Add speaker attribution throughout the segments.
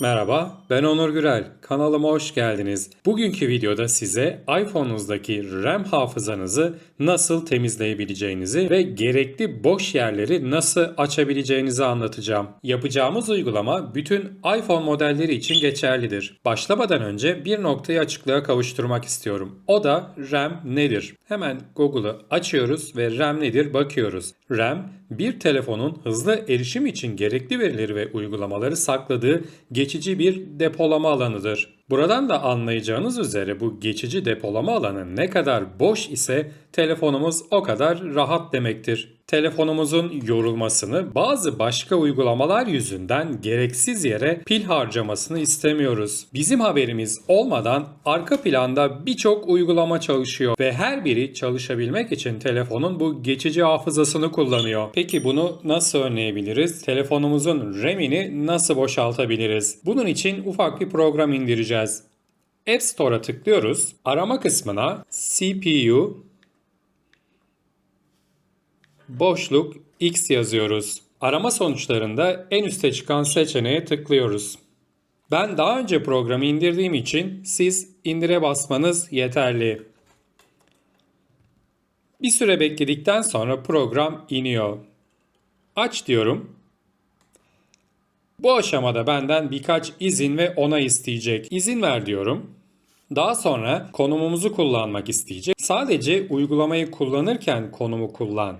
Speaker 1: Merhaba, ben Onur Gürel. Kanalıma hoş geldiniz. Bugünkü videoda size iPhone'unuzdaki RAM hafızanızı nasıl temizleyebileceğinizi ve gerekli boş yerleri nasıl açabileceğinizi anlatacağım. Yapacağımız uygulama bütün iPhone modelleri için geçerlidir. Başlamadan önce bir noktayı açıklığa kavuşturmak istiyorum. O da RAM nedir? Hemen Google'ı açıyoruz ve RAM nedir bakıyoruz. RAM bir telefonun hızlı erişim için gerekli verileri ve uygulamaları sakladığı geçici bir depolama alanıdır. Adeus. Buradan da anlayacağınız üzere bu geçici depolama alanı ne kadar boş ise telefonumuz o kadar rahat demektir. Telefonumuzun yorulmasını bazı başka uygulamalar yüzünden gereksiz yere pil harcamasını istemiyoruz. Bizim haberimiz olmadan arka planda birçok uygulama çalışıyor ve her biri çalışabilmek için telefonun bu geçici hafızasını kullanıyor. Peki bunu nasıl önleyebiliriz? Telefonumuzun RAM'ini nasıl boşaltabiliriz? Bunun için ufak bir program indireceğiz. App Store'a tıklıyoruz. Arama kısmına CPU boşluk X yazıyoruz. Arama sonuçlarında en üste çıkan seçeneğe tıklıyoruz. Ben daha önce programı indirdiğim için siz indire basmanız yeterli. Bir süre bekledikten sonra program iniyor. Aç diyorum. Bu aşamada benden birkaç izin ve onay isteyecek. İzin ver diyorum. Daha sonra konumumuzu kullanmak isteyecek. Sadece uygulamayı kullanırken konumu kullan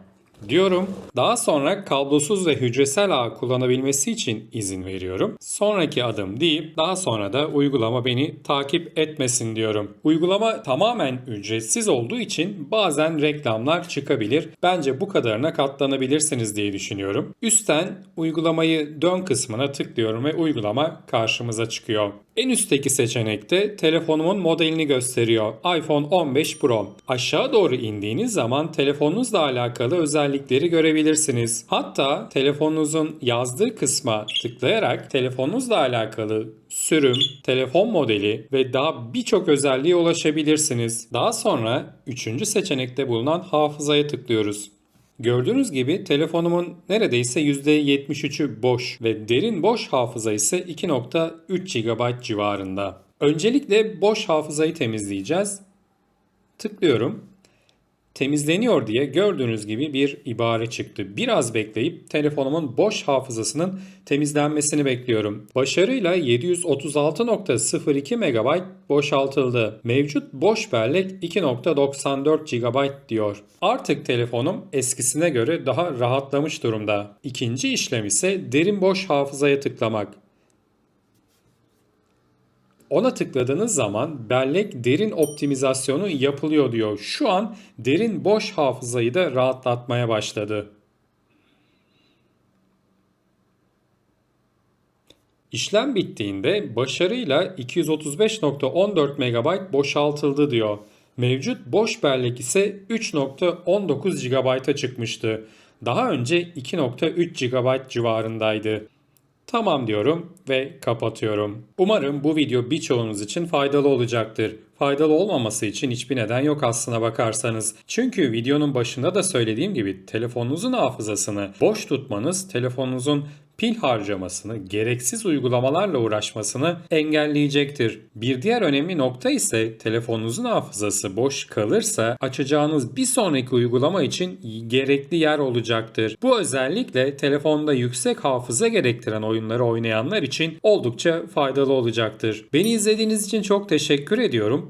Speaker 1: diyorum. Daha sonra kablosuz ve hücresel ağ kullanabilmesi için izin veriyorum. Sonraki adım deyip daha sonra da uygulama beni takip etmesin diyorum. Uygulama tamamen ücretsiz olduğu için bazen reklamlar çıkabilir. Bence bu kadarına katlanabilirsiniz diye düşünüyorum. Üstten uygulamayı dön kısmına tıklıyorum ve uygulama karşımıza çıkıyor. En üstteki seçenekte telefonumun modelini gösteriyor. iPhone 15 Pro. Aşağı doğru indiğiniz zaman telefonunuzla alakalı özellikleri görebilirsiniz. Hatta telefonunuzun yazdığı kısma tıklayarak telefonunuzla alakalı sürüm, telefon modeli ve daha birçok özelliğe ulaşabilirsiniz. Daha sonra üçüncü seçenekte bulunan hafızaya tıklıyoruz. Gördüğünüz gibi telefonumun neredeyse %73'ü boş ve derin boş hafıza ise 2.3 GB civarında. Öncelikle boş hafızayı temizleyeceğiz. Tıklıyorum. Temizleniyor diye gördüğünüz gibi bir ibare çıktı. Biraz bekleyip telefonumun boş hafızasının temizlenmesini bekliyorum. Başarıyla 736.02 MB boşaltıldı. Mevcut boş bellek 2.94 GB diyor. Artık telefonum eskisine göre daha rahatlamış durumda. İkinci işlem ise derin boş hafızaya tıklamak. Ona tıkladığınız zaman bellek derin optimizasyonu yapılıyor diyor. Şu an derin boş hafızayı da rahatlatmaya başladı. İşlem bittiğinde başarıyla 235.14 MB boşaltıldı diyor. Mevcut boş bellek ise 3.19 GB'a çıkmıştı. Daha önce 2.3 GB civarındaydı. Tamam diyorum ve kapatıyorum. Umarım bu video birçoğunuz için faydalı olacaktır. Faydalı olmaması için hiçbir neden yok aslına bakarsanız. Çünkü videonun başında da söylediğim gibi telefonunuzun hafızasını boş tutmanız telefonunuzun pil harcamasını, gereksiz uygulamalarla uğraşmasını engelleyecektir. Bir diğer önemli nokta ise telefonunuzun hafızası boş kalırsa açacağınız bir sonraki uygulama için gerekli yer olacaktır. Bu özellikle telefonda yüksek hafıza gerektiren oyunları oynayanlar için oldukça faydalı olacaktır. Beni izlediğiniz için çok teşekkür ediyorum.